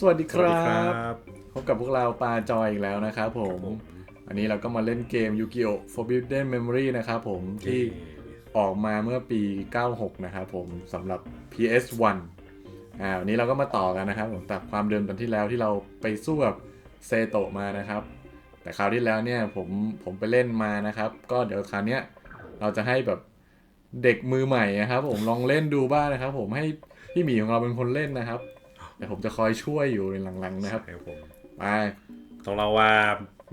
สวัสดีคสวัสรัดีครับบพบกับพวกเราปาจอยอีกแล้วนะครับผม อันนี้เราก็มาเล่นเกม Yu-Gi-Oh! Forbidden Memory นะครับผมที่ออกมาเมื่อปี 96 นะครับผมสำหรับ PS1 อ่าวันนี้เราก็มาต่อกันนะครับผมจากความเดิมตอนที่แล้วที่เราไปสู้กับเซโตะมานะครับ แต่คราวที่แล้วเนี่ยผมผมไปเล่นมานะครับ ก็เดี๋ยวคราวเนี้ยเราจะให้แบบเด็กมือใหม่นะครับผมลองเล่นดูบ้างนะครับ ผมให้พี่หมีของเราเป็นคนเล่นนะครับ แต่ผมจะคอยช่วยอยู่ในหลังๆนะครับครับผมไปต้องเล่าว่า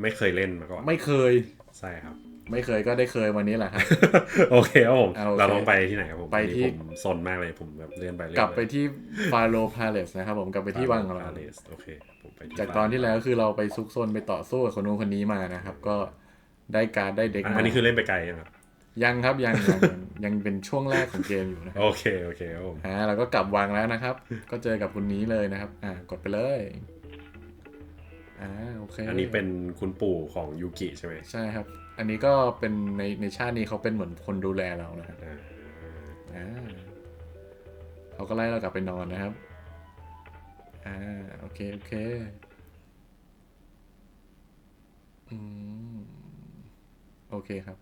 ไม่เคยเล่นมาก่อนไม่เคยใช่ครับ ไม่เคยก็ได้เคยวันนี้แหละครับโอเคครับผมอ่าโอเคเราต้องไปที่ไหนครับผมไปที่วันนี้ผมซนมากเลยผมแบบเลื่อนไปเลื่อนกลับไปที่ฟาโรพาเลสนะครับผมกลับไปที่วังของเราเลสโอเคผมไปจากตอนที่แล้วคือเราไปซุกซนไปต่อสู้กับคนนู้นคนนี้มานะครับ ก็ได้การดได้เด็กอะมาอันนี้คือเล่นไปไกลยังครับ ยังครับยังยังยังยังเป็นช่วงแรกของเกมอยู่นะครับโอเคโอเคครับผมอ่าเราก็กลับวังแล้วนะครับ ก็เจอกับคนนี้เลยนะครับ อ่ากดไปเลยอ่าโอเคอันนี้เป็นคุณปู่ของยูกิใช่ไหมใช่ครับ อันนี้ก็เป็นในในชาตินี้เขาเป็นเหมือนคนดูแลเรานะครับอ่าอ่าเขาก็ไล่เรากลับไปนอนนะครับอ่าโอเคโอเคอืมโอเคครับ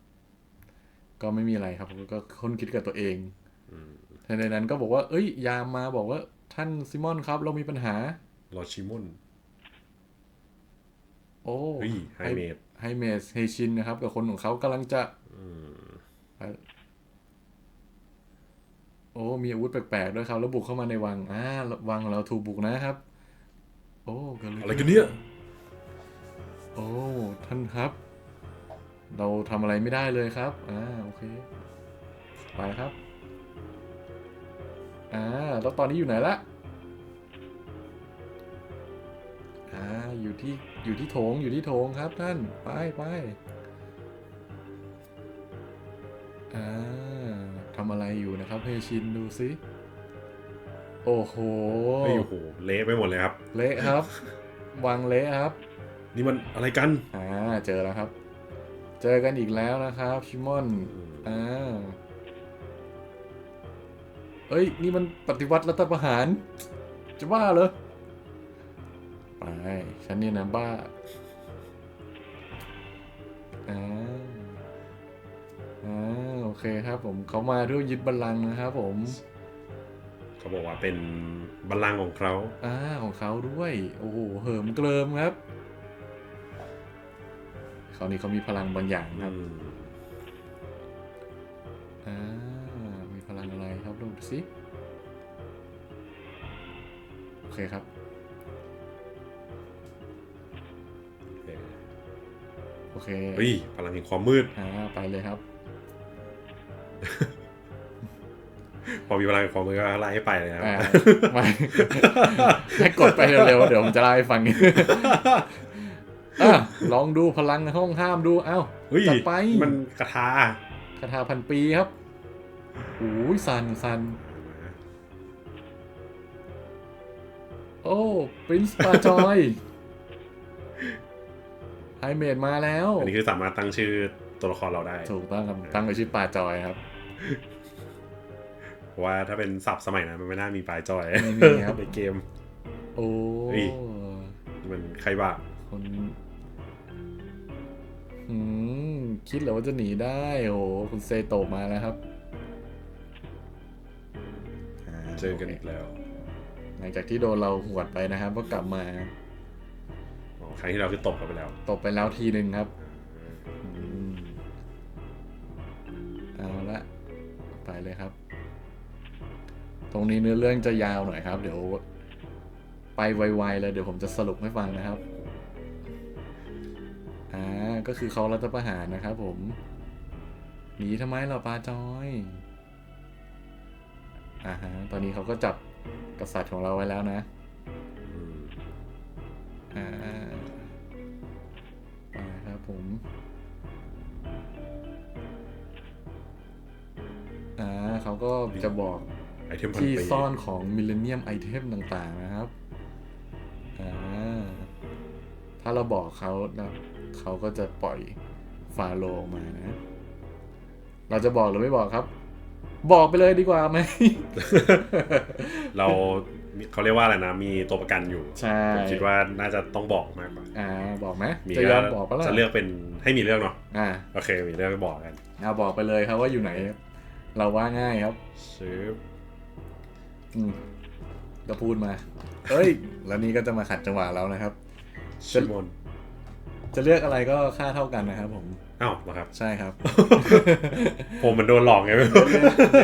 ก็ไม่มีอะไรครับผมก็ค้นคิดกับตัวเองอืมในนั้นก็บอกว่า เอ้ย ยามมาบอกว่า ท่านซิมอนครับ เรามีปัญหารอชิมุนโอ้เฮ้ยไฮเมดไฮเมสเฮชินนะครับ กับคนของเขากำลังจะอืมโอ้ มีอาวุธแปลกๆด้วยครับ แล้วบุกเข้ามาในวังอ่าวังของเราถูกบุกนะครับ โอ้เกิดอะไรอะไรขึ้นกันเนี่ย โอ้ ท่านครับ เราทำอะไรไม่ได้เลยครับ อ่า โอเค ไปครับ อ่า แล้วตอนนี้อยู่ไหนละ อ่า อยู่ที่ อยู่ที่โถง อยู่ที่โถงครับท่าน ไปไปอ่าทำอะไรอยู่นะครับเฮชินดูสิโอ้โหเฮ้ยโอ้โห เละไปหมดเลยครับ เละครับวังเละครับ นี่มันอะไรกัน อ่า เจอแล้วครับ เจอกันอีกแล้วนะครับชิมอนอ่าเอ้ย นี่มันปฏิวัติรัฐประหาร จะบ้าเหรอไปฉันเนี่ยนะบ้าอ่าอ่าโอเคครับผมเขามาเพื่อยึดบัลลังก์นะครับผมเขาบอกว่าเป็นบัลลังก์ของเขาอ่าของเขาด้วย โอ้โหเหิมเกลิมครับ เขานี่เขามีพลังบางอย่างครับอืมอ่ามีพลังอะไรครับดูสิโอเคครับโอเคโอเคเฮ้ยพลังแห่งความมืดอ่าไปเลยครับ พอมีพลังแห่งความมืดก็ไล่ให้ไปเลยครับอ่าไม่ให้กดไปเร็วๆเดี๋ยวผมจะเล่าให้ฟังอะ ลองดูพลังในห้องห้ามดูเอ้าเฮ้ยจัดไปมันกระทาคาถาพันปีครับโอ้ยสันสันโอ้ปรินซ์ปาจอยไฮเมดมาแล้ว อันนี้คือสามารถตั้งชื่อตัวละครเราได้ ถูกต้องครับตั้งไว้ชื่อปาจอยครับเพราะว่าถ้าเป็นศัพท์สมัยนั้นมันไม่น่ามีปลายจอยไม่มีครับในเกม โอ้เฮ้ยมันใครบ้าคน คิดเหรอว่าจะหนีได้ โอ้โห คุณเซโตะมาแล้วครับาเจอกันอีกแล้ว หลังจากที่โดนเราหวดไปนะครับ ก็กลับมา อ๋อครั้งที่เราคือตบเขาไปแล้วตบไปแล้วทีหนึ่งครับ อืมเอาละไปเลยครับ ตรงนี้เนื้อเรื่องจะยาวหน่อยครับ เดี๋ยว ไปไวๆเลยเดี๋ยวผมจะสรุปให้ฟังนะครับอ่า ก็คือเขารัฐประหารนะครับผม หนีทำไมเราปาจอยอ่าฮะตอนนี้เขาก็จับกษัตริย์ของเราไว้แล้วนะอืมอ่าไปครับผมอ่าเขาก็จะบอกไอเทมพันที่ปีซ่อนของมิเลเนียมไอเทมต่างๆนะครับ อ่า ถ้าเราบอกเขานะ เขาก็จะปล่อยฟาโลออกมานะ เราจะบอกหรือไม่บอกครับ บอกไปเลยดีกว่าไหม เรามีเขาเรียกว่าอะไรนะ มีตัวประกันอยู่ใช่ผมคิดว่าน่าจะต้องบอกมากกว่าอ่าบอกไหมมีจะยอมบอกปะล่ะจะเลือกเป็นให้มีเรื่องเนาะอ่าโอเค มีเรื่องไปบอกกันเอาบอกไปเลยครับว่าอยู่ไหน เราว่าง่ายครับซื้ออืมก็พูดมา เอ้ย แล้วนี่ก็จะมาขัดจังหวะเรานะครับชิมอน จะเลือกอะไรก็ค่าเท่ากันนะครับผม อ้าวเหรอครับ ใช่ครับ ผมมันโดนหลอกไงไม่รู้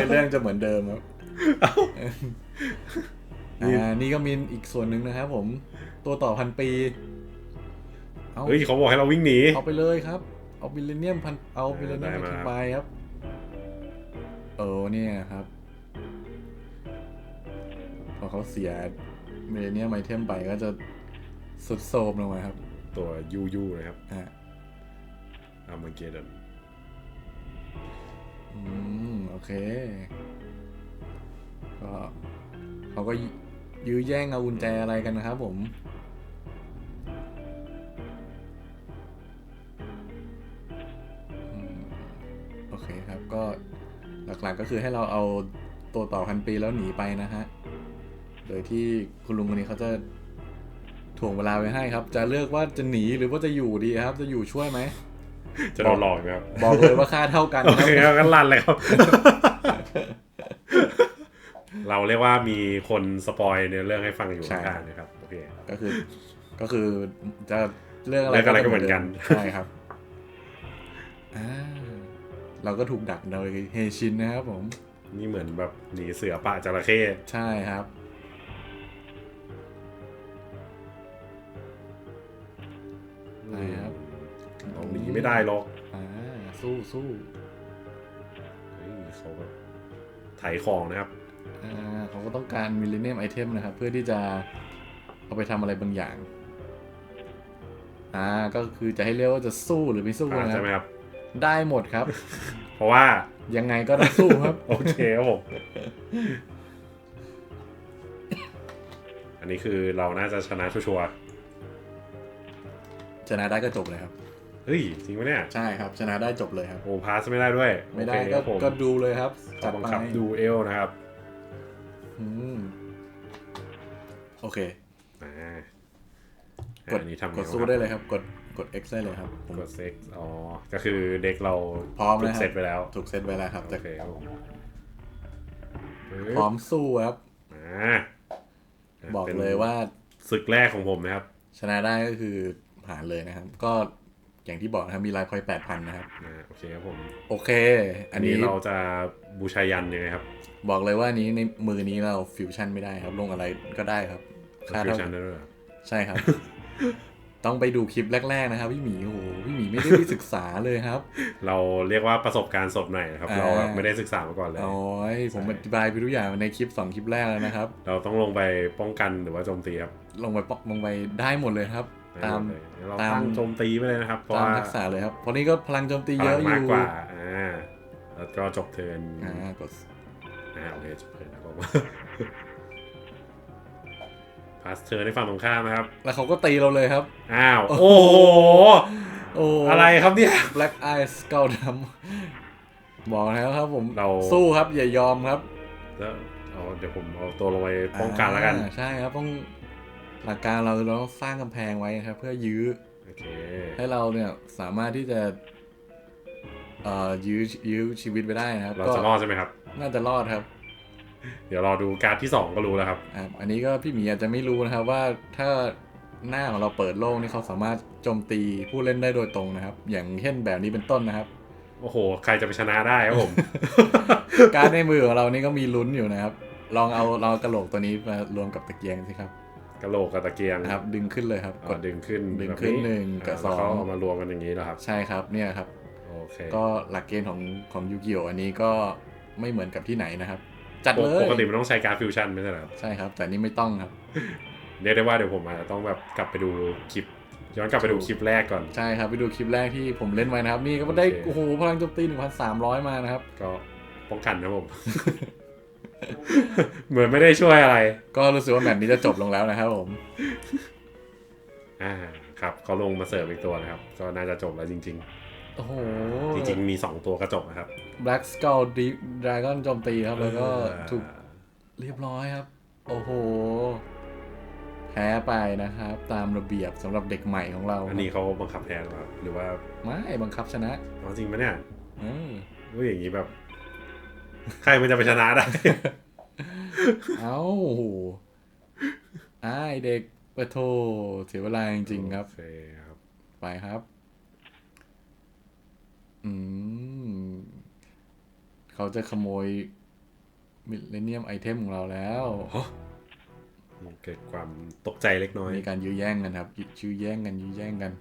ในเรื่องจะเหมือนเดิมครับอ่านี่ก็มีอีกส่วนหนึ่งนะครับผม ตัวต่อพันปี เอาเฮ้ยเขาบอกให้เราวิ่งหนี เอาไปเลยครับ เอาบิลเลเนียมพัน เอาบิลเลเนียมได้มาพันไปครับ เออเนี่ยครับ พอเขาเสียมิเลเนียมไอเทมไปก็จะสุดโทรมลงมาครับ ตัวยูยูนะครับอ่าอามันเกดอนอืม โอเค ก็เขาก็ยยื้อแย่งเอากุญแจอะไรกันนะครับผมอืมโอเคครับ ก็หลักๆก็คือให้เราเอาตัวต่อพันปีแล้วหนีไปนะฮะ โดยที่คุณลุงคนนี้เขาจะ ถ่วงเวลาไว้ให้ครับ จะเลือกว่าจะหนีหรือว่าจะอยู่ดีครับ จะอยู่ช่วยไหม จะโดนหลอกไหมครับ บอกเลยว่าค่าเท่ากันโอครับเคครับกันลั่นเลยครับ เราเรียกว่ามีคนสปอยในเรื่องให้ฟังอยู่ใช่ข้างๆนะครับ โอเค ก็คือ ก็คือจะเลือกอะไรเลือกอะไรก็เหมือนกัน ใช่ครับอ่าเราก็ถูกดักโดยเฮชินนะครับผม นี่เหมือนแบบหนีเสือป่าจระเข้ ใช่ครับ ไหนครับหนีไม่ได้หรอกอ่าสู้สู้เฮ้ยเขาแบบไถของนะครับอ่าเขาก็ต้องการมิลเลนเนียมไอเทมนะครับ เพื่อที่จะเอาไปทำอะไรบางอย่าง อ่าก็คือจะให้เรียกว่าจะสู้หรือไม่สู้อ่านะคใช่รับไหมครับ ได้หมดครับ เพราะว่า ยังไงก็ต้องสู้ครับ โอเคครับผม อันนี้คือเราน่าจะชนะชัวร์ ชนะได้ก็จบเลยครับๆเฮ้ย จริงปะเนี่ย ใช่ครับ ชนะได้จบเลยครับ โอ้พาสไม่ได้ด้วยไม่ได้โอเคคก็รับผมก็ดูเลยครับเขาจัดบังไปคับดูเอลนะครับอืมโอเค อ่ากดอันนี้ทำกดสู้ได้เลยครับ กดกด X ได้เลยครับผม กดเซ็กอ๋อ ก็คือเด็กเราพร้อมถูแล้วกคเซรัตบไปแล้วถูกเซตไว้แล้วครับโอแต่เคครับผมพร้อมสู้ครับ อ่าบอกป็นเลยว่า ศึกแรกของผมนะครับ ชนะได้ก็คือ ผ่านเลยนะครับ ก็อย่างที่บอกนะครับมีไลน์พอยแปดพันนะครับ อ่าโอเคครับผมโอเค อัอันนนี้นี้เราจะบูชายันยังไงครับบอกเลยว่านี้ในมือนี้เราฟิวชั่นไม่ได้ครับ ลงอะไรก็ได้ครับค่าฟิวเท่าชั่นได้ด้วยเหรอใช่ครับ ต้องไปดูคลิปแรก ๆ นะครับพี่หมีโอ้โหพี่หมีไม่ได้ไปศึกษาเลยครับ เราเรียกว่าประสบการณ์สดใหม่นะครับ อ่า เราแบบไม่ได้ศึกษามาก่อนเลย โอ้ยผมใช่ อธิบายไปทุกอย่างในคลิปสองคลิปแรกแล้วนะครับ เราต้องลงไปป้องกันหรือว่าโจมตีครับลงไปปอกลงไปได้หมดเลยครับ ตามได้หดเลยงั้นเราตามตั้งโจมตีไปเลยนะครับเพราะตามว่าทักษะเลยครับเพราะนี่ก็พลังโจมตีพเยลัอะงอยู่มากกว่าอ่าแล้วก็จบเทิร์นอ่ากดอ่าโอเคจบเทิร์นนะครับผมพาสเทิร์นให้ฝั่งตรงข้ามนะครับ แล้วเขาก็ตีเราเลยครับ อ้าว โอ้โอ้โหโหโอ้อะไรครับเนี่ย Black Eyes เกาดำบอกแล้วครับผมเราสู้ครับอย่ายอมครับแล้วเอาเดี๋ยวผมเอาตัวลงไปป้องกันแล้วกันอ่าใช่ครับต้อง หลักการเราเราต้องสร้างกำแพงไว้ครับ เพื่อยื้อโอเคให้เราเนี่ยสามารถที่จะเอ่อยื้อยื้อชีวิตไปได้นะครับเราก็จะรอดใช่ไหมครับ น่าจะรอดครับ เดี๋ยวรอดูการ์ดที่ 2 ก็รู้แล้วครับอ่าอันนี้ก็พี่หมีอาจจะไม่รู้นะครับว่าถ้าหน้าของเราเปิดโล่งนี่เขาสามารถโจมตีผู้เล่นได้โดยตรงนะครับ อย่างเช่นแบบนี้เป็นต้นนะครับ โอ้โห ใครจะไปชนะได้ครับผม การดในมือของเรานี่ก็มีลุ้นอยู่นะครับ ลองเอาเรากระโหลกตัวนี้มารวมกับตะเกียงสิครับ กระโหลกกับตะเกียงนะครับ ดึงขึ้นเลยครับอ๋กอดดึงขึ้นดึงแบบขึ้นหนึ่งกับาแล้วสองเขาเอามารวมกันอย่างนี้แล้วครับ ใช่ครับเนี่ยครับโอเคก็หลักเกณฑ์ของของยูกิโออันนี้ก็ไม่เหมือนกับที่ไหนนะครับ จัดเลยปกติมันต้องใช้การ์ดฟิวชั่นไม่ใช่เหรอครับใช่ครับ แต่นี่ไม่ต้องครับเรียกได้ว่าเดี๋ยวผมอาจจะต้องแบบกลับไปดูคลิปย้อนกลับไปดูคลิปแรกก่อน ใช่ครับ ไปดูคลิปแรกที่ผมเล่นไว้นะครับ นี่ก็ได้โอเคโอ้โหพลังโจมตี 1,300 มานะครับ ก็ป้องกันนะผม เหมือนไม่ได้ช่วยอะไร ก็รู้สึกว่าแมตช์นี้จะจบลงแล้วนะครับผม อ่า ครับเขาลงมาเสิร์ฟอีกตัวนะครับ ก็น่าจะจบแล้วจริง โอ้โห ๆ จริง ๆ มี 2 ตัวกระจกนะครับ Black Skull Deep Dragon โจมตีครับ แล้วก็เออถูกเรียบร้อยครับ โอ้โห แพ้ไปนะครับ ตามระเบียบสำหรับเด็กใหม่ของเราอันนี้เขาบังคับแทนหรือเปล่าหรือว่าไม่บังคับชนะ เอาจริงไหมเนี่ยเออเฮ้ยอย่างนี้แบบ ใครมันจะไปชนะได้ เอ้าโอ้โหอ้ายเด็กปะโทเสียเวลาจริงๆครับ โอเคครับ ไปครับ อืม เขาจะขโมยมิเลเนียมไอเทมของเราแล้วเกิดความตกใจเล็กน้อยมีการยื้อแย่งกันครับยื้อแย่งกันยื้อแย่งกัน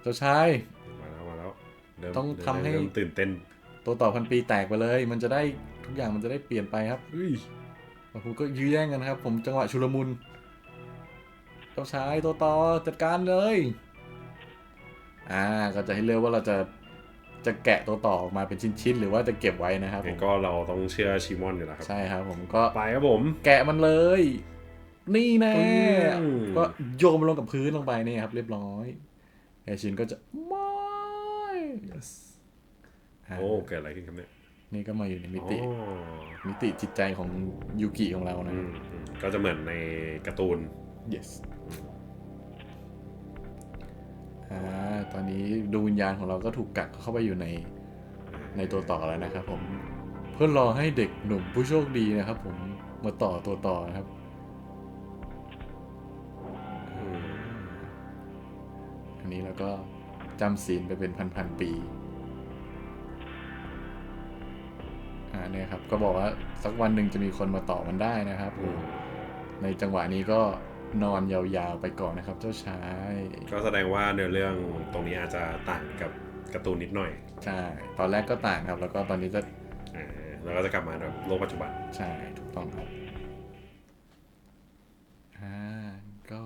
เจ้าชาย มาแล้วมาแล้วเริ่มต้องทำให้ เริ่มตื่นเต้น ตัวต่อพันปีแตกไปเลย มันจะได้ทุกอย่างมันจะได้เปลี่ยนไปครับเฮ้ยผมก็ยื้อแย่งกันครับ ผมจังหวะชุลมุนเจ้าชายตัวต่อจัดการเลย อ่าก็จะให้เลือกว่าเราจะจะแกะตัวต่อออกมาเป็นชิ้นๆหรือว่าจะเก็บไว้นะครับผงั้นมก็เราต้องเชื่อชิมอนอยู่แล้วครับ ใช่ครับ ผมก็ไปครับผม แกะมันเลย นี่แน่อืมก็โยนมันลงกับพื้นลงไปนี่ครับ เรียบร้อยแอชินก็จะไม่อ่า โอ้เกิดอะไรขึ้นครับเนี่ยนี่ก็มาอยู่ในมิอ๋ติอมิติจิตใจของยูกิของเรานะอืมอืมก็จะเหมือนในการ์ตูน yes อ่าตอนนี้ดวงวิญญาณของเราก็ถูกกักเข้าไปอยู่ในในตัวต่อแล้วนะครับผมเพื่อรอให้เด็กหนุ่มผู้โชคดีนะครับ ผมมาต่อตัวต่อนะครับอืมอันนี้เราก็จำศีลไปเป็นพันๆปีาเนี่ยครับ ก็บอกว่าสักวันหนึ่งจะมีคนมาต่อมันได้นะครับอืมในจังหวะนี้ก็นอนยาวๆไปก่อนนะครับ เจ้าชาย ก็แสดงว่าเนื้อเรื่องตรงนี้อาจจะต่างกับการ์ตูนนิดหน่อย ใช่ ตอนแรกก็ต่างครับ แล้วก็ตอนนี้จะอ่าแล้วก็จะกลับมาแบบโลกปัจจุบัน ใช่ ถูกต้องครับ อ่า ก็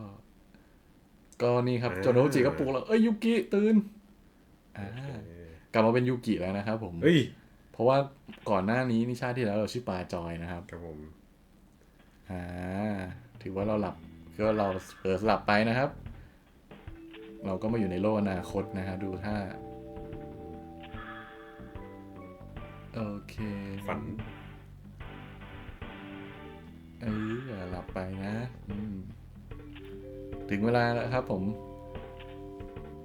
ก็นี่ครับอ่าโจโนจิก็ปลุกแล้วเอ้ยยูกิตื่น อ่าเออกลับมาเป็นยูกิแล้วนะครับผม เฮ้ย เพราะว่าก่อนหน้านี้นิชาติที่แล้วเราชื่อปาจอยนะครับครับผมอ่าถือว่าเราหลับคือว่าเราเผลอหลับไปนะครับ เราก็มาอยู่ในโลกอนาคตนะฮะดูถ้าโอเคฝันเออหลับไปนะอืมถึงเวลาแล้วครับผม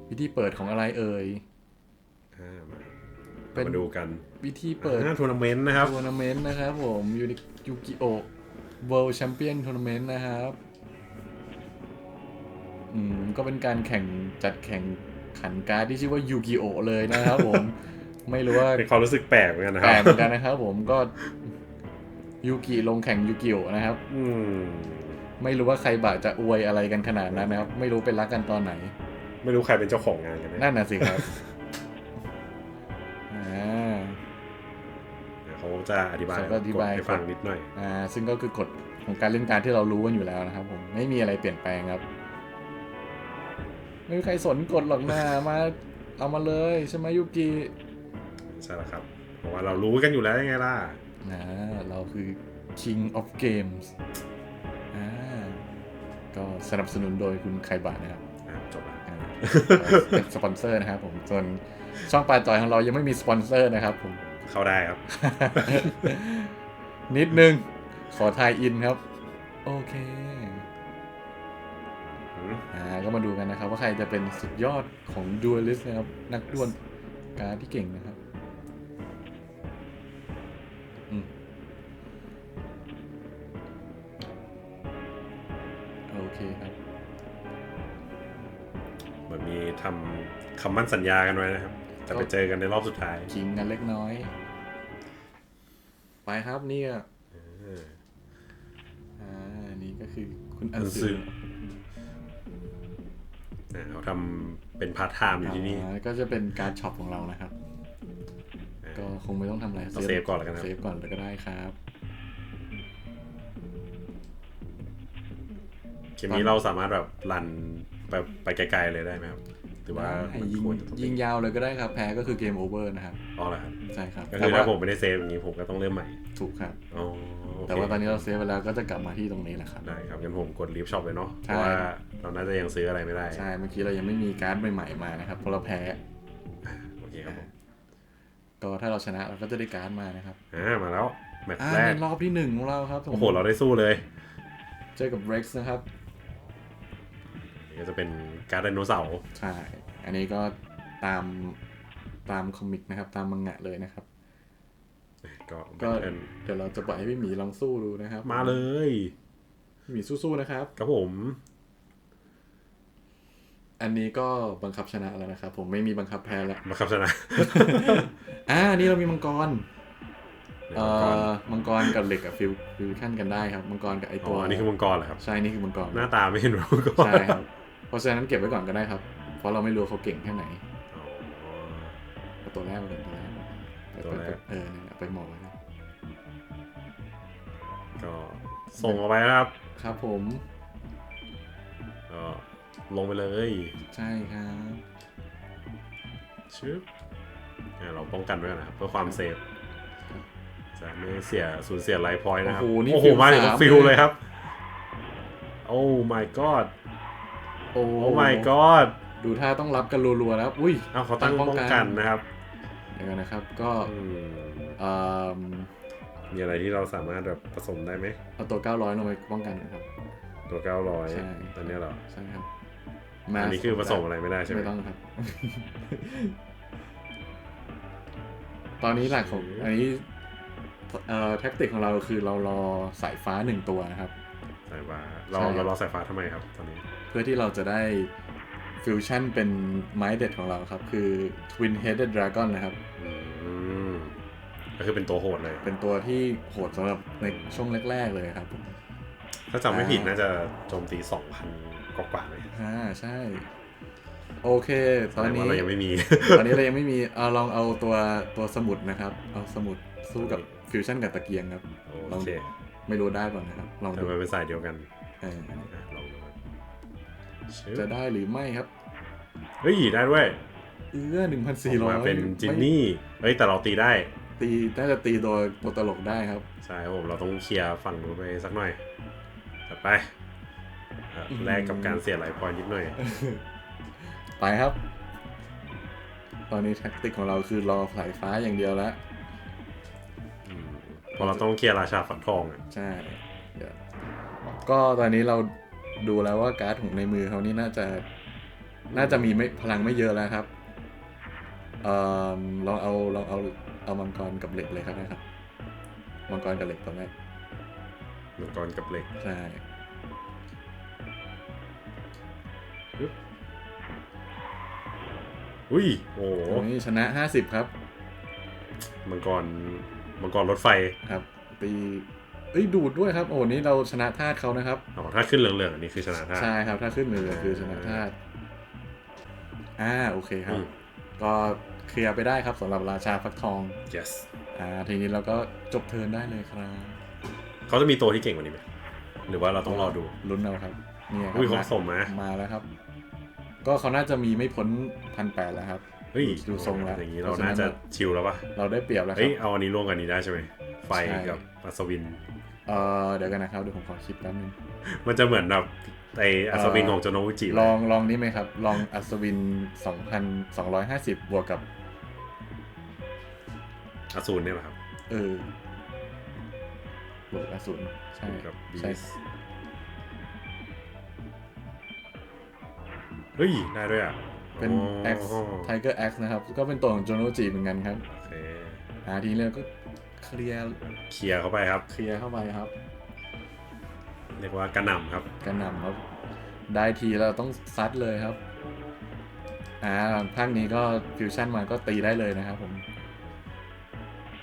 วิธีเปิดของอะไรเอ่ยอ่ามา เป็นมาดูกันวิธีเปิดอ่าทัวร์นาเมนต์นะครับทัวร์นาเมนต์นะครับผมยูนิยูกิโอ World Champion Tournament นะครับอืมก็เป็นการแข่งจัดแข่งขันการ์ดที่ชื่อว่ายูกิโอเลยนะครับผม ไม่รู้ว่าเป็นความรู้สึกแปลกเหมือนกันนะคแปลรักบเหมือนกันนะครับผมก็ยูกิลงแข่งยูกิโอนะครับ อืมไม่รู้ว่าใครบาจะอวยอะไรกันขนาดนั้นนะครับ ไม่รู้เป็นรักกันตอนไหน ไม่รู้ใครเป็นเจ้าของงานกันแน่นั่นน่ะสิครับ จะอธิบายเขาก็อธิบายกฎให้ฟังนิดหน่อยอ่าซึ่งก็คือกฎของการเล่นการดที่เรารู้กันอยู่แล้วนะครับผมไม่มีอะไรเปลี่ยนแปลงครับ ไม่มีใครสนกฎหรอกนะมาเอามาเลยใช่ไหมยูกิใช่แล้วครับ เพราะว่าเรารู้กันอยู่แล้วยังไงล่ะอ่าเราคือ King of Games อ่าก็สนับสนุนโดยคุณไคบะนะครับอะจบละอ่าเป็นสปอนเซอร์นะครับผมส่วนช่องปลาจอยของเรายังไม่มีสปอนเซอร์นะครับผม เข้าได้ครับ นิดนึง ขอทายอินครับ โอเคอืมอ่าก็มาดูกันนะครับ ว่าใครจะเป็นสุดยอดของดูลิสนะครับ นักดวลการดที่เก่งนะครับอืมโอเคครับเหมือนมีทำคำมั่นสัญญากันไว้นะครับ จะไปเจอกันในรอบสุดท้ายขิงกันเล็กน้อย ไปครับนี่อะเอออ่านี่ก็คือคุณอันอันซึซึอะเขาทำเป็นพาร์ทไทม์อยู่ที่นี่อ่าก็จะเป็นการดช็อปของเรานะครับอะก็คงไม่ต้องทำอะไรเราเซฟก่อนแล้วกันครับเซฟก่อนแล้วก็ได้ครับเกมนี้เราสามารถแบบรันแบบไปไกลๆเลยได้ไหมครับห รือว่าได้มันยิงควรจะต้องยิงยาวเลยก็ได้ครับ แพ้ก็คือเกมโอเวอร์นะครับอ๋อเหรอครับใช่ครับก็แต่คือว่าถ้าผมไม่ได้เซฟอย่างนี้ผมก็ต้องเริ่มใหม่ถูกครับอ๋อโอเคแต่ว่าตอนนี้เราเซฟไปแล้วก็จะกลับมาที่ตรงนี้แหละครับได้ครับงั้นผมกดลิฟช็อปเลยเนาะเพใช่ราะว่าเราน่าจะยังซื้ออะไรไม่ได้ใช่เมื่อกี้เรายังไม่มีการ์ดใหม่ๆมานะครับเพราะเราแพ้โอเคครับผมก็ถ้าเราชนะเราก็จะได้การ์ดมานะครับอ่ามาแล้วแมตช์อ่าแรกในรอบที่หนึ่งของเราครับผมโอ้โหเราได้สู้เลย เจอกับ Rex นะครับนี่ ก็จะเป็นการ์ดไดโนเสาร์ใช่ อันนี้ก็ตามตามคอมิกนะครับ ตามมังงะเลยนะครับ ก็ก็เป็นเดี๋ยวเราจะปล่อยให้พี่หมีลองสู้ดูนะครับ มาเลยพี่หมีสู้ๆนะครับครับผม อันนี้ก็บังคับชนะแล้วนะครับ ผมไม่มีบังคับแพ้แล้วมาครับชนะ อ่าอันนี่เรามีมังกรเดี๋ยวเอ่ก่อนอมังกรกับเหล็กกับฟิวฟิวชั่นกันได้ครับ มังกรกับไออ๋ตัวออันนี้คือมังกรเหรอครับ ใช่ นี่คือมังกร หน้าตาไม่เห็นเหมือนมังกรใช่ครับ เพราะฉะนั้นเก็บไว้ก่อนก็ได้ครับ เพราะเราไม่รู้เขาเก่งแค่ไหนอ๋อเอาตัวแรกมาเลยตัวแรกตัวแรกเออเนี่ยเอาไปหมอกไว้นะก็ส่งเอาไปนะครับ ครับผมก็ลงไปเลย ใช่ครับชึบอะเราป้องกันไว้ก่อนนะครับเพื่อความเซฟจะไม่เสียสูญเสียไลฟ์พอยต์นะครับ โอ้โหนี่โอ้โหฟิลมาถึงสามฟิลเลยเลยครับ โอ้ my god โอ้โอ้ my god ดูท่าต้องรับกันรัวๆแล้ว อุ้ยเอาเขาตั้งตั้งป้ป้อองงกันกันนะครับเดี๋ยวก่อนนะครับ ก็อืมเอ่อมีอะไรที่เราสามารถแบบผสมได้ไหม เอาตัว 900 ลงไปป้องกันนะครับ ตัว ใช่ 900 ตอนนี้เหรอ ใช่ครับ อันนี้คือผสมอะไรไม่ได้ใช่ไหม ไม่ต้องครับ ตอนนี้หลักของโอเคอันนี้ เอ่อแท็กติกของเราคือเรารอสายฟ้าหนึ่งตัวนะครับสาย ฟ้า เราใช่เรารอสายฟ้าทำไมครับตอนนี้ เพื่อที่เราจะได้ฟิวชั่นเป็นไม้เด็ดของเราครับ คือ Twin Headed Dragon นะครับ อืมก็คือเป็นตัวโหดเลย เป็นตัวที่โหดสำหรับในช่วงแรก ๆ เลยครับผมถ้าจำไม่ผิดอ่าน่าจะโจมตี2,000กว่าๆเลยอ่าใช่ โอเค ตอนแสดงนี้ว่าเรายังไม่มี ตอนนี้เรายังไม่มีเอาลองเอาตัวตัวสมุดนะครับ เอาสมุดสู้กับฟิวชั่นกับตะเกียงครับโอเค ไม่รู้ได้ก่อนนะครับลองแต่ดูมันเป็นสายเดียวกันเอออะลองดูครับชึบจะได้หรือไม่ครับ เฮ้ยได้ด้วยเอื้อหนึ่งพันสี่ร้อยมาเป็นจินนี่ เฮ้ยแต่เราตีได้ ตีน่าจะตีตัวตัวตลกได้ครับ ใช่ครับผมเราต้องเคลียร์ฝั่งนู้นไปสักหน่อยจัดไปอะอืมแลกกับการเสียไลฟ์พอยต์นิดหน่อย ไปครับ ตอนนี้แท็กติกของเราคือรอสายฟ้าอย่างเดียวแล้วอืม เพราะเราต้องเคลียร์ราชาฝักทองอะใช่เดี๋ยวก็ตอนนี้เราดูแล้วว่าการ์ดของในมือเขานี่น่าจะ น่าจะมีไม่พลังไม่เยอะแล้วครับเอ่อลองเอาลองเอาเอามังกรกับเหล็กเลยครับนะครับมังกรกับเหล็กตอนแรกมังกรกับเหล็ก ใช่อุ้ยโอ้โหตรงนี้ชนะห้าสิบครับ มังกร มังกรรถไฟครับ ตีเอ้ยดูดด้วยครับ โอ้นี่เราชนะธาตุเขานะครับอ๋อถ้าขึ้นเหลืองๆอันนี้คือชนะท่าใช่ครับ ถ้าขึ้นมือคือชนะธาตุอ่าโอเคครับอืมก็เคลียร์ไปได้ครับสำหรับราชาฟักทอง yes อ่าทีนี้เราก็จบเทิร์นได้เลยครับเขาจะมีตัวที่เก่งกว่านี้ไหมหรือว่าเราต้องรอดูลุ้นเอาครับเนี่ยครัอุ้ยเขามาส่งมามาแล้วครับ ก็เขาน่าจะมีไม่พ้นพันแปดแล้วครับ เฮ้ยดูทรงแล้วอย่างนี้เราน่าจะชิลแล้วปะเราได้เปรียบแล้วคเฮ้รัยบเอาอันนี้ร่วมกันนี้ได้ใช่ไหมไฟใช่กับอัศวินเออเดี๋ยวกันนะครับเดี๋ยวผมขอคิดแป๊บนึงมันจะเหมือนแบบไออัศวินเอ่อของโจโนวุจิลองลองนี่ไหมครับ ลองอัศวินสองพันสองร้อยห้าสิบบวกกับอสูรเนี่ยแหละครับเออบวกอสูรใช่กับบีใช่สเฮ้ย ได้ด้วยอะ เป็นอ๋อ X Tiger X นะครับ ก็เป็นตัวของโจโนจิเหมือนกันครับโอเคอ่าทีนี้เราก็เคลียร์เคลียร์เข้าไปครับ เคลียร์เข้าไปครับ เรียกว่ากระหน่ำครับกระหน่ำครับ ได้ทีเราต้องซัดเลยครับอ่าภาคนี้ก็ฟิวชั่นมาก็ตีได้เลยนะครับผม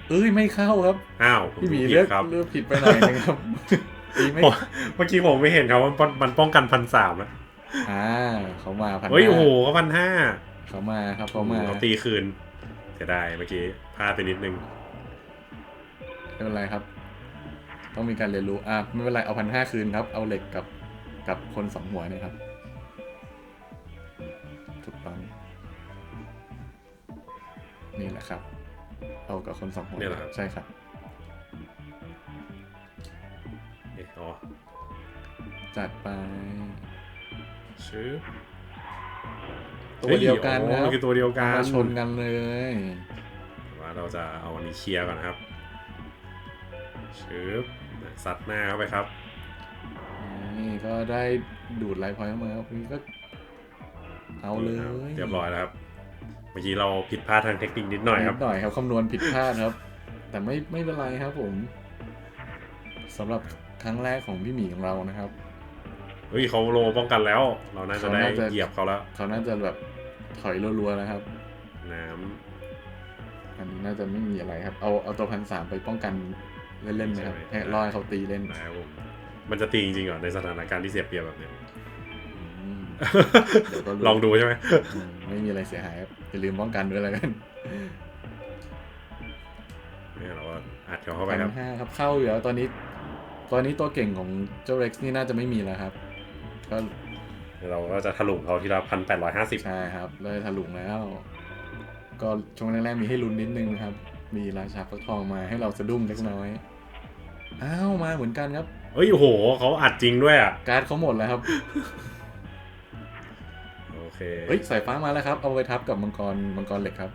เอ้ยไม่เข้าครับอ้าวผพี่หมีผิดเลือกครับเลือกผิดไปหน่อยนึงครับตีไม่ผมเมื่อกี้ผมไม่เห็นครับว่ามันมันป้องกันพันสามแล้ว อ่าเขามาพันเฮ้ยห้าโอ้โหก็พันห้าเขามาครับเขามาเขาตีคืนเสียดายเมื่อกี้พลาดไปนิดนึงไม่เป็นไรครับ ต้องมีการเรียนรู้อะไม่เป็นไรเอาพันห้าคืนครับ เอาเหล็กกับกับคนสองหัวเนี่ยครับถูกต้องนี่แหละครับ เอากับคนสองหัวเนี่ยเหรอครับใช่ครับเอ๊ะอ๋อจัดไป ชื่อตัวเดียวกันฮ้นะอ๋อมันคือตัวเดียวกันมาชนกันเลยว่าเราจะเอาอันนี้เคลียร์ก่อนนะครับชืบซัดหน้าเข้าไปครับ นี่ก็ได้ดูดไลฟ์พอยต์เข้ามาครับนี่ก็เอาเลยเรียบร้อยแล้วครับเมื่อกี้เราผิดพลาดทางเทคนิคนิดหน่อยครับนิดหน่อยครับคำนวณผิดพลาดครับ แต่ไม่ไม่เป็นไรครับผมสำหรับครั้งแรกของพี่หมีของเรานะครับ เฮ้ยเขาลงมาป้องกันแล้ว เราน่าจะได้เขาน่าจะเหยียบเขาแล้ว เขาน่าจะแบบถอยรัวๆนะครับ น้อันนี้น่าจะไม่มีอะไรครับ เอาเอาตัวพันสามไปป้องกันเล่นๆนะครับให้รอให้เขาตีเล่นำนะครับผมมันจะตีจริงๆเหรอในสถานการณ์ที่เสียเปรียบแบบเนี้ยอืมเดี๋ยวก็รู้ลองดูใช่ไหมอืมไม่มีอะไรเสียหายครับอย่าลืมป้องกันด้วยแล้วกันเนี่ยเราก็อัดเขาเข้าไปพันครับห้าครับเข้าอยู่แล้วตอนนี้ ตอนนี้ตัวเก่งของเจ้าเร็กซ์นี่น่าจะไม่มีแล้วครับ ก็เราก็จะถลุงเขาทีละพันแปดร้อยห้าสิบใช่ครับเลยถลุงแล้ว ก็ช่วงแรกๆมีให้ลุ้นนิดนึงนะครับ มีราชาฟักทองมาให้เราสะดุ้งเล็กน้อยอ้าวมาเหมือนกันครับเฮ้ยโอ้โหเขาอัดจริงด้วยอะการ์ดเขาหมดแล้วครับโอเคเฮ้ยสายฟ้ามาแล้วครับเอาไปทับกับมังกรมังกรเหล็กครับ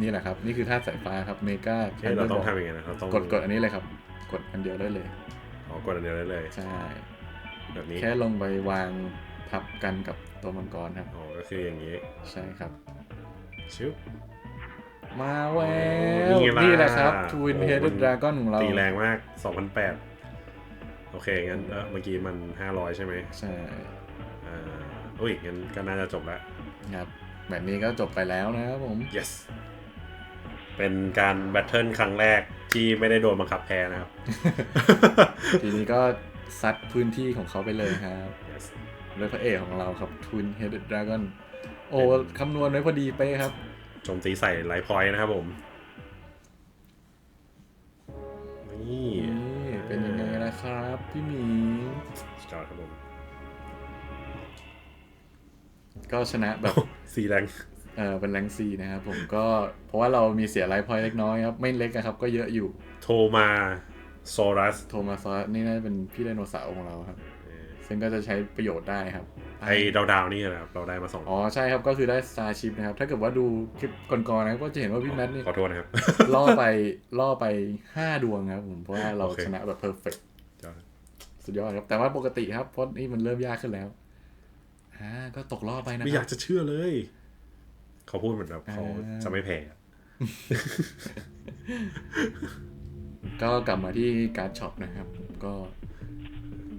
นี่แหละครับ นี่คือธาตุสายฟ้าครับเมกาเอ้ยเราต้องทำยังไงนะเราต้องกดกดอันนี้เลยครับ กดอันเดียวได้เลยอ๋อกดอันเดียวได้เลยใช่ แบบนี้แค่ลงไปวางทับกันกับตัวมังกรครับอ๋อก็คืออย่างนี้ ใช่ครับชึบมาแววนี่ไงล่ะนี่แหละครับทวินโอ้เฮโหดดราก้อนของเรา ตีแรงมาก 2008 โอเค งั้นเออเมื่อกี้มัน 500 ใช่ไหมใช่อ่าอุ้ยงั้นก็น่าจะจบแล้วครับแบบนี้ก็จบไปแล้วนะครับผม yes เป็นการแบทเทิลครั้งแรกที่ไม่ได้โดนบังคับแพ้นะครับ ทีนี้ก็ ซัดพื้นที่ของเขาไปเลยครับ yes ด้วยพระเอกของเราครับ Twin Headed Dragon โอ้เป็นคำนวณไว้พอดีเป๊ะครับโจมตีใส่ไลท์พอยต์นะครับผมนี่นี่ เป็นยังไงนะครับ พี่หมีสุดยอดครับผม ก็ชนะแบบสีแรงเออเป็นแรงซีนะครับผมก็เพราะว่าเรามีเสียไลฟ์พอยต์เล็กน้อยครับ ไม่เล็กอะครับ ก็เยอะอยู่ โทมา โซรัสโทมัสซอสนี่น่าจะเป็นพี่ไดโนเสาร์ของเราครับ ซึ่งก็จะใช้ประโยชน์ได้ครับ ไอ้ดาวๆนี่นะครับเราได้มาสองอ๋อใช่ครับก็คือได้ Starship นะครับ ถ้าเกิดว่าดูคลิปก่อนๆนะครับก็จะเห็นว่าพี่แมทนี่ขอโทษนะครับล่อไปล่อไป5ดวงครับผมเพราะว่าเราโอเคชนะแบบเพอร์เฟกยอดสุดยอดครับแต่ว่าปกติครับเพราะนี่มันเริ่มยากขึ้นแล้วอ่าก็ตกรอบไปนะไม่คอรัยาบกจะเชื่อเลย เขาพูดเหมือนแบบเขาอ่าจะไม่แพ้อะ ก็กลับมาที่การ์ดช็อปนะครับ ก็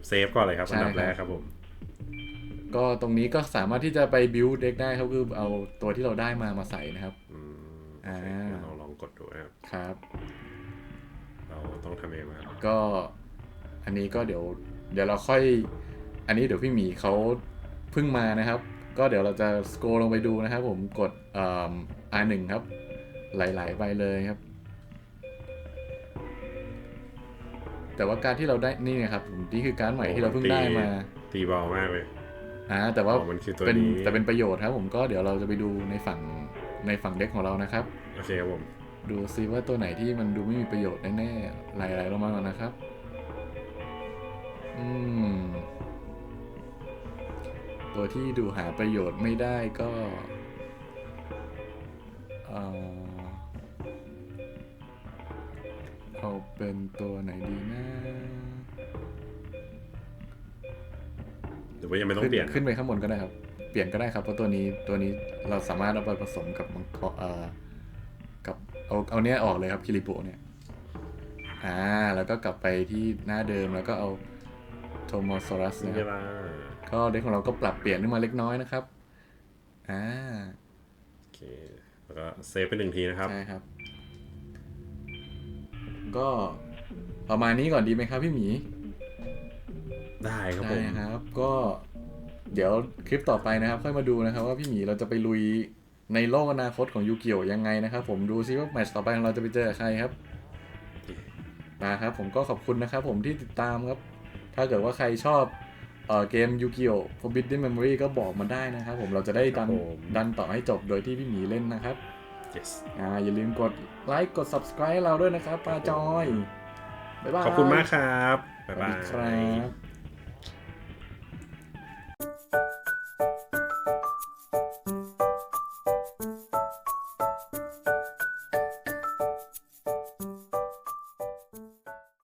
เซฟก่อนเลยครับใช่อันดับแรกครับครับผม ก็ตรงนี้ก็สามารถที่จะไปบิวเด็กได้ครับคือเอาตัวที่เราได้มามาใส่นะครับอืมโออ่าเคเดี๋ยวเราลองกดดูนะครับครับ เราต้องทำเองนะครับก็อันนี้ก็เดี๋ยว เดี๋ยวเราค่อย อันนี้เดี๋ยวพี่หมีเขาเพิ่งมานะครับ ก็เดี๋ยวเราจะสโกลงไปดูนะครับ ผมกดเอ่อ R1 ครับ หลายๆใบเลยครับ แต่ว่าการที่เราได้นี่ไงครับผมนี่คือการดใหม่ที่เราเพิ่งได้มา ตีเบามากเลยอ่าแต่ว่าอ๋อมันคือตัวเป็นนี้แต่เป็นประโยชน์ครับผมก็เดี๋ยวเราจะไปดูในฝั่งในฝั่งเด็กของเรานะครับ โอเคครับผมดูซิว่าตัวไหนที่มันดูไม่มีประโยชน์แน่ๆไหลๆลงมาก่อนนะครับ อืม ตัวที่ดูหาประโยชน์ไม่ได้ก็เอ่อเอาเป็นตัวไหนดีนะ หรือว่ายังไม่ต้องเปลี่ยนขึ้ขึ้นไปข้างบนก็ได้ครับ เปลี่ยนก็ได้ครับเพราะตัวนี้ตัวนี้เราสามารถเอาไปผสมกับมังกรเอ่อกับเอาเอาเนี้ยออกเลยครับคิริโปะเนี่ยอ่าแล้วก็กลับไปที่หน้าเดิมแล้วก็เอาโทโมซอรัสนี่นะคเวรับลาก็เด็กของเราก็ปรับเปลี่ยนขึ้นมาเล็กน้อยนะครับอ่าโอเคแล้วก็เซฟไปหนึ่งทีนะครับใช่ครับ ก็ประมาณนี้ก่อนดีไหมครับพี่หมี ได้ครับผได้มครับ ก็เดี๋ยวคลิปต่อไปนะครับ ค่อยมาดูนะครับว่าพี่หมีเราจะไปลุยในโลกอนาคตของยูเกียวยังไงนะครับผมดูซิว่าแมตช์ต่อไปของเราจะไปเจอกับใครครับนะครับผมก็ขอบคุณนะครับผมที่ติดตามครับ ถ้าเกิดว่าใครชอบเอ่อเกมยูเกียว Forbidden Memory ก็บอกมาได้นะครับผมเราจะได้ดันครับผม ดันต่อให้จบโดยที่พี่หมีเล่นนะครับ yes อ่าอย่าลืมกดไลค์กด subscribe ให้เราด้วยนะครับปาจอย บ๊ายบายขอบคุณมากครับ บ๊ายสวับาสดีครัย บ